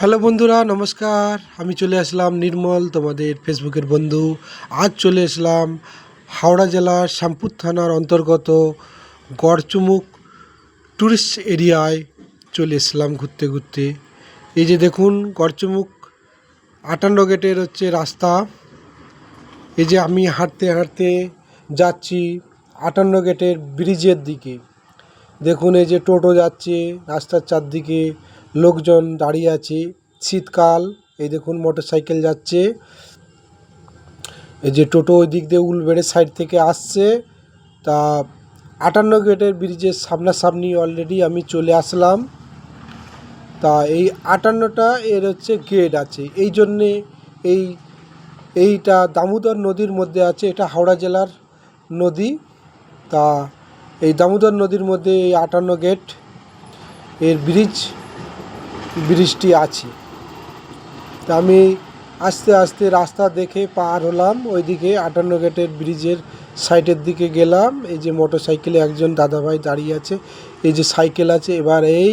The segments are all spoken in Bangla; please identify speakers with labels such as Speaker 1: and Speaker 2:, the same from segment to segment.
Speaker 1: হ্যালো বন্ধুরা, নমস্কার। আমি চলে আসলাম নির্মল, তোমাদের ফেসবুকের বন্ধু। আজ চলে আসলাম হাওড়া জেলার শ্যামপুর থানার অন্তর্গত গড়চুমুক ট্যুরিস্ট এরিয়ায় চলে এসলাম ঘুরতে ঘুরতে। এই যে দেখুন, গড়চুমুক আটান্ন গেটের হচ্ছে রাস্তা। এই যে আমি হাঁটতে হাঁটতে যাচ্ছি আটান্ন গেটের ব্রিজের দিকে। দেখুন, এই যে টোটো যাচ্ছে রাস্তার চারদিকে। লোকজন দাঁড়িয়ে আছে। শীতকাল, এই দেখুন মোটর সাইকেল যাচ্ছে। এই যে টোটো ওই দিক দিয়ে উলবেড়ের সাইড থেকে আসছে। তা আটান্ন গেটের ব্রিজের সামনাসামনি অলরেডি আমি চলে আসলাম। তা এই আটান্নটা এর হচ্ছে গেট আছে। এই জন্যে এই, এইটা দামোদর নদীর মধ্যে আছে। এটা হাওড়া জেলার নদী। তা এই দামোদর নদীর মধ্যে এই আটান্ন গেটের ব্রিজ ব্রিজটি আছে। তা আমি আস্তে আস্তে রাস্তা দেখে পার হলাম, ওইদিকে আটান্ন গেটের ব্রিজের সাইডের দিকে গেলাম। এই যে মোটর সাইকেলে একজন দাদাভাই দাঁড়িয়ে আছে, এই যে সাইকেল আছে, এবার এই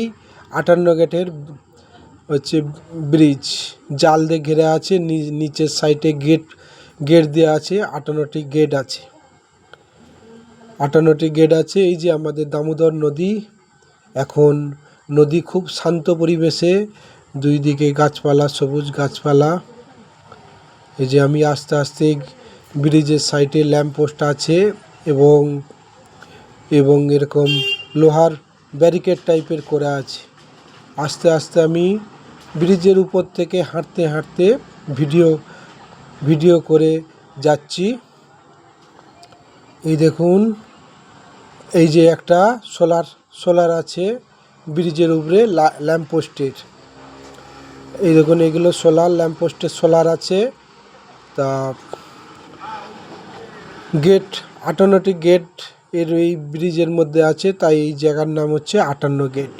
Speaker 1: আটান্ন গেটের হচ্ছে ব্রিজ। জাল দিয়ে ঘেরা আছে নিচের সাইডে গেট গেট দেওয়া আছে, আটান্নটি গেট আছে। আটান্নটি গেট আছে, এই যে আমাদের দামোদর নদী। এখন নদী খুব শান্ত পরিবেশে দুই দিকে গাছপালা, সবুজ গাছপালা। এই যে আমি আস্তে আস্তে ব্রিজের সাইডে ল্যাম্পপোস্ট আছে এবং এবং এরকম লোহার ব্যারিকেড টাইপের করা আছে। আস্তে আস্তে আমি ব্রিজের উপর থেকে হাঁটতে হাঁটতে ভিডিও ভিডিও করে যাচ্ছি। এই দেখুন, এই যে একটা সোলার সোলার আছে। ব্রিজের উপরে ল্যাম্পপোস্টের এই দেখুন, এগুলো সোলার ল্যাম্পপোস্টের সোলার আছে। তা গেট আটান্নটি গেটের এই ব্রিজের মধ্যে আছে, তাই এই জায়গার নাম হচ্ছে আটান্ন গেট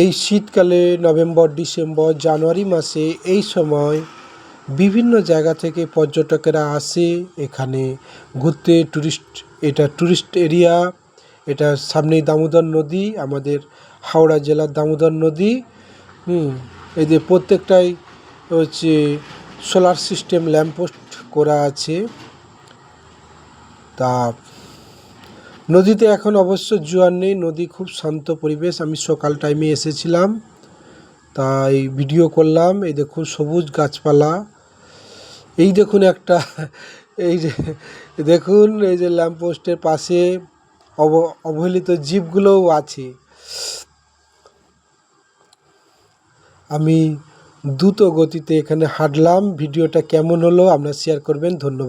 Speaker 1: এই শীতকালে নভেম্বর, ডিসেম্বর, জানুয়ারি মাসে এই সময় বিভিন্ন জায়গা থেকে পর্যটকেরা আসে এখানে। ঘুরতে ট্যুরিস্ট এটা টুরিস্ট এরিয়া এটা সামনেই দামোদর নদী, আমাদের হাওড়া জেলার দামোদর নদী। হুম, এই যে প্রত্যেকটাই হচ্ছে সোলার সিস্টেম, ল্যাম্পপোস্ট করা আছে। তা নদীতে এখন অবশ্য জোয়ার নেই, নদী খুব শান্ত পরিবেশ। আমি সকাল টাইমে এসেছিলাম, তাই ভিডিও করলাম। এই দেখুন সবুজ গাছপালা। এই দেখুন একটা, এই যে, দেখুন এই যে ল্যাম্পপোস্টের পাশে অব, অবহেলিত জীবগুলোও আছে। আমি দ্রুত গতিতে এখানে হাঁটলাম। ভিডিওটা কেমন হলো, আপনারা শেয়ার করবেন। ধন্যবাদ।